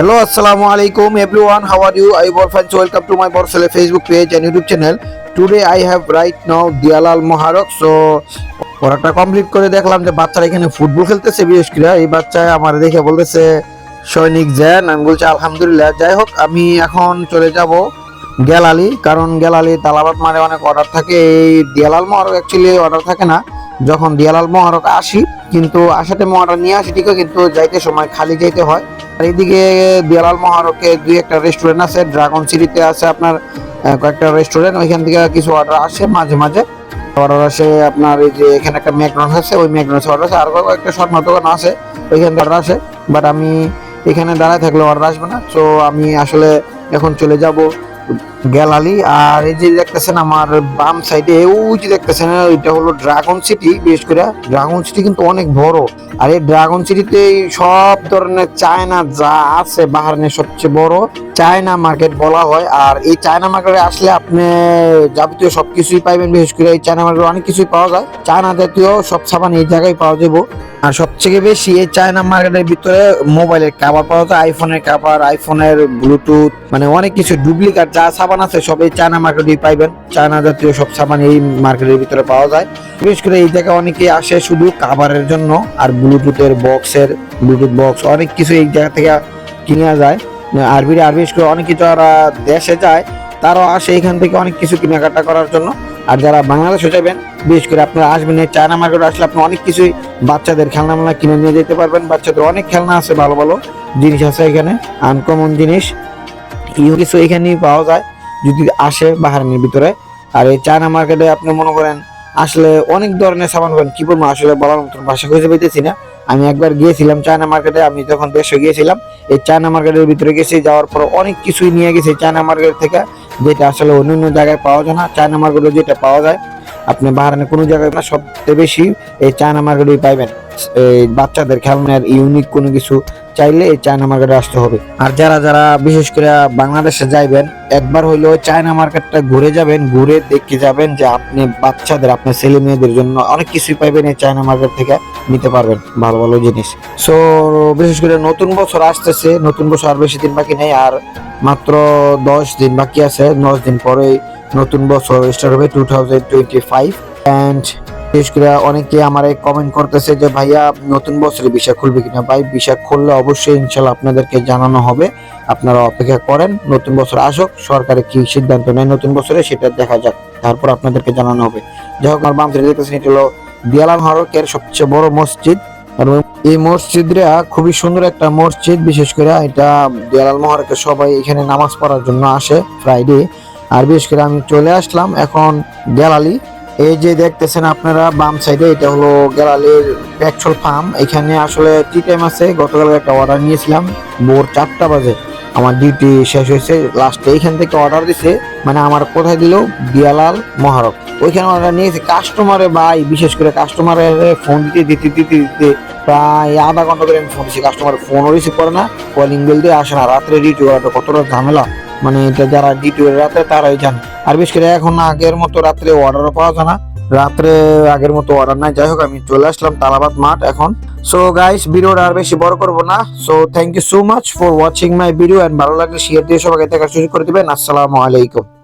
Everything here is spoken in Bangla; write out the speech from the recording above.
Assalamu alaikum, everyone. How are you? I am Orphan. Welcome to my Borsale Facebook page and YouTube channel. Today, I have right now Dialal Moharok. So, পড়াটা কমপ্লিট করে দেখলাম যে বাচ্চারা এখানে ফুটবল খেলতেছে করে এই বাচ্চা আমার দেখে বলতেছে, সৈনিক জ্যান আমি বলছি, আলহামদুলিল্লাহ যাই হোক, আমি এখন চলে যাব গ্যালালি, কারণ গ্যালালি তালাবাদ মারে অনেক অর্ডার থাকে এই দিয়ালাল মহারক অ্যাকচুয়ালি অর্ডার থাকে না যখন দিয়ালাল মহারক আসি কিন্তু আসাতে অর্ডার নিয়ে আসি ঠিক কিন্তু যাইতে সময় খালি যাইতে হয়। আর এইদিকে দিয়ালাল মহারকে দুই একটা রেস্টুরেন্ট আছে ড্রাগন সিটিতে আছে আপনার কয়েকটা রেস্টুরেন্ট ওইখান থেকে কিছু অর্ডার আসে মাঝে মাঝে। অর্ডার আসে আপনার এই যে এখানে একটা ম্যাকডোনাল্ডস আছে, ওই ম্যাকডোনাল্ডস অর্ডার আছে আর কয়েকটা শর্মা দোকান আছে, ওইখান থেকে অর্ডার আসে। বাট আমি এখানে দাঁড়ায় থাকলে অর্ডার আসবে না। তো আমি আসলে এখন চলে যাব। গ্যালালি আর এই যে দেখতেছেন আমার বাম সাইডে ওই যে দেখতেছেন এটা হলো ড্রাগন সিটি বিশেষ করে ড্রাগন সিটি কিন্তু অনেক বড়। আর এই ড্রাগন সিটিতে সব ধরনের চায়না যা আছে বাহারানের সবচেয়ে বড় চায়না মার্কেট বলা হয়। আর এই চায়না মার্কেটে আসলে আপনি যাবতীয় সবকিছুই পাইবেন, বিশেষ করে এই চায়না মার্কেটে অনেক কিছুই পাওয়া যায়। চায়না জাতীয় সব সাবান এই জায়গায় পাওয়া যাব আর সবথেকে বেশি এই চায়না মার্কেটের ভিতরে মোবাইলের কাভার পাওয়া যায় আইফোনের কাভার আইফোনের ব্লুটুথ মানে অনেক কিছু ডুপ্লিকেট যা সাবান আছে, সব এই চায়না মার্কেটেই পাইবেন। চায়না জাতীয় সব সাবান এই মার্কেটের ভিতরে পাওয়া যায়। বিশেষ করে এই জায়গায় অনেকেই আসে শুধু কাভারের জন্য, আর ব্লুটুথের বক্সের ব্লুটুথ বক্স অনেক কিছু এই জায়গা থেকে কিনা যায়। আরবি আর বিশেষ করে অনেক কিছু যারা দেশে যায়, তারাও আসে এখান থেকে অনেক কিছু কেনাকাটা করার জন্য। আর যারা বাংলাদেশে যাবেন, বিশেষ করে আপনারা আসবেন এই চায়না মার্কেটে, আসলে আপনি অনেক কিছুই বাচ্চাদের খেলনা মেলা কিনে নিয়ে যেতে পারবেন। বাচ্চাদের অনেক খেলনা আছে, ভালো ভালো জিনিস আছে এখানে আনকমন জিনিস। ইও কিছু এখানেই পাওয়া যায়, যদি আসে বাহারানির ভিতরে। আর এই চায়না মার্কেটে আপনি মনে করেন, আসলে অনেক ধরনের সামান পাবেন। কি বলব, আসলে বলার মতন ভাষা খুঁজে পেতেছি না। আমি একবার গিয়েছিলাম চায়না মার্কেটে, আমি যখন দেশে গিয়েছিলাম, এই চায়না মার্কেটের ভিতরে গেছি, যাওয়ার পর অনেক কিছুই নিয়ে গেছি চায়না মার্কেট থেকে। যেটা আসলে অন্য অন্য জায়গায় পাওয়া যায় না, চায়না মার্কেটে যেটা পাওয়া যায়, আপনি বাহারানে কোনো জায়গায় না, সবচেয়ে বেশি এই চায়না মার্কেটেই পাইবেন। এই বাচ্চাদের খেলনার ইউনিক কোনো কিছু চাইলে এই চায়না মার্কেটে আসতে হবে। আর যারা যারা বিশেষ করে বাংলাদেশে যাইবেন, একবার হইলেও চায়না মার্কেটটা ঘুরে যাবেন, ঘুরে দেখে যাবেন যে আপনি বাচ্চাদের, আপনার ছেলে মেয়েদের জন্য অনেক কিছুই পাইবেন এই চায়না মার্কেট থেকে, নিতে পারবেন ভালো ভালো জিনিস। সো বিশেষ করে নতুন বছর আসতেছে, নতুন বছর আর বেশি দিন বাকি নেই, আর মাত্র দশ দিন বাকি আছে, দশ দিন পরেই নতুন বছর স্টার্ট হবে two thousand twenty five and বিশেষ করে অনেকে আমার কমেন্ট করতেছে যে, ভাইয়া, নতুন বছরে বিষয় খুলবে কিনা ভাই বিষয় খুললে অবশ্যই ইনশাল্লাহ আপনাদেরকে জানানো হবে। আপনারা অপেক্ষা করেন, নতুন বছর আসুক, সরকারে কি সিদ্ধান্ত নেয় নতুন বছরে সেটা দেখা যাক, তারপর আপনাদেরকে জানানো হবে। যাই হোক, আমার বাম দেখতেছেন, এটা হলো দিয়ালাল হরকের সবচেয়ে বড় মসজিদ। এবং এই মসজিদরা খুবই সুন্দর একটা মসজিদ, বিশেষ করে এটা দেয়াল মহারকে সবাই এখানে নামাজ পড়ার জন্য আসে ফ্রাইডে আর বিশেষ করে আমি চলে আসলাম এখন গ্যালালি এই যে দেখতেছেন আপনারা, বাম সাইডে এটা হলো গ্যালালির পেট্রোল পাম্প এখানে আসলে টি টাইম আছে গতকাল একটা অর্ডার নিয়েছিলাম, ভোর চারটা বাজে। আমার ডিউটি শেষ হয়েছে লাস্টে এইখান থেকে অর্ডার দিছে মানে আমার কোথায় দিল? দিয়ালাল মহারক। ওইখানে অর্ডার নিয়েছে কাস্টমারে ভাই, বিশেষ করে কাস্টমারের ফোন দিতে দিতে দিতে দিতে প্রায় আধা ঘণ্টা করে আমি ফোন দিচ্ছি কাস্টমার ফোনও রিসিভ করে না কলিং বেল দিয়ে আসে না। রাত্রে ডিউটি করাটা কতটা ঝামেলা। মানে এটা যারা ডিউটি রাতে, তারাই জানে। আর বিশেষ করে এখন আগের মতো রাত্রে অর্ডারও পাওয়া যায় না। রাত্রে আগের মতো অর্ডার নাই। যাই হোক, আমি চলে আসলাম তালাবাদ মাঠ এখন। সো গাইস ভিডিওটা আর বেশি বড় করব না। So thank you so much for watching my video and ভালো লাগলে শেয়ার দিয়ে সবাইকে দেখার সুযোগ করে দিবেন। আসসালামু আলাইকুম।